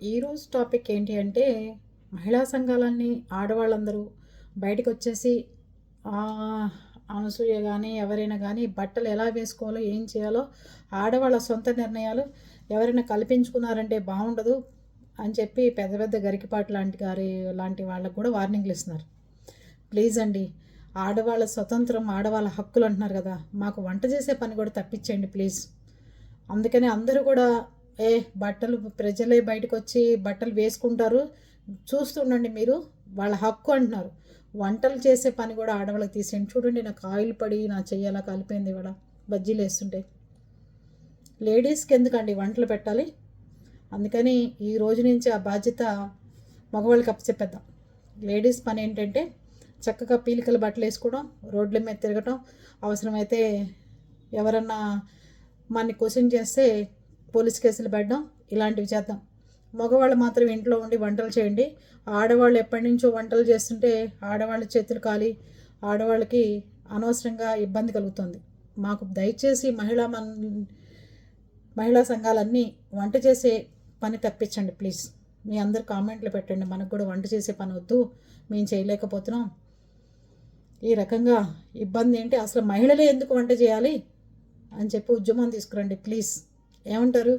ఈరోజు టాపిక్ ఏంటి అంటే మహిళా సంఘాలన్నీ ఆడవాళ్ళందరూ బయటకు వచ్చేసి అనసూయ కానీ ఎవరైనా కానీ బట్టలు ఎలా వేసుకోవాలో ఏం చేయాలో ఆడవాళ్ళ సొంత నిర్ణయాలు ఎవరైనా కల్పించుకున్నారంటే బాగుండదు అని చెప్పి పెద్ద పెద్ద గరికిపాటు లాంటి గారి లాంటి వాళ్ళకు కూడా వార్నింగ్లు ఇస్తున్నారు. ప్లీజ్ అండి ఆడవాళ్ళ స్వతంత్రం ఆడవాళ్ళ హక్కులు అంటున్నారు కదా మాకు వంట చేసే పని కూడా తప్పించండి ప్లీజ్. అందుకని అందరూ కూడా ఏ బట్టలు ప్రజలే బయటకు వచ్చి బట్టలు వేసుకుంటారు. చూస్తుండండి మీరు వాళ్ళ హక్కు అంటున్నారు. వంటలు చేసే పని కూడా ఆడవాళ్ళకి తీసేయండి. చూడండి నాకు ఆయిల్ పడి నా చెయ్యాలా కలిపోయింది ఇవాళ బజ్జీలు వేస్తుంటే. లేడీస్కి ఎందుకండి వంటలు పెట్టాలి? అందుకని ఈ రోజు నుంచి ఆ బాధ్యత మగవాళ్ళకి అప్పచెప్పేద్దాం. లేడీస్ పని ఏంటంటే చక్కగా పీలికల బట్టలు వేసుకోవడం రోడ్ల మీద తిరగటం. అవసరమైతే ఎవరన్నా మనని క్వశ్చన్ చేస్తే పోలీస్ కేసులు పెట్టడం ఇలాంటివి చేద్దాం. మగవాళ్ళు మాత్రం ఇంట్లో ఉండి వంటలు చేయండి. ఆడవాళ్ళు ఎప్పటి నుంచో వంటలు చేస్తుంటే ఆడవాళ్ళ చేతులు కాలి ఆడవాళ్ళకి అనవసరంగా ఇబ్బంది కలుగుతుంది. మాకు దయచేసి మహిళా మన్ మహిళా సంఘాలన్నీ వంట చేసే పని తప్పించండి ప్లీజ్. మీ అందరు కామెంట్లు పెట్టండి. మనకు కూడా వంట చేసే పని వద్దు. మేము చేయలేకపోతున్నాం. ఈ రకంగా ఇబ్బంది ఏంటి? అసలు మహిళలే ఎందుకు వంట చేయాలి? అని చెప్పి ఉద్యమం తీసుకురండి ప్లీజ్. ఏమంటారు?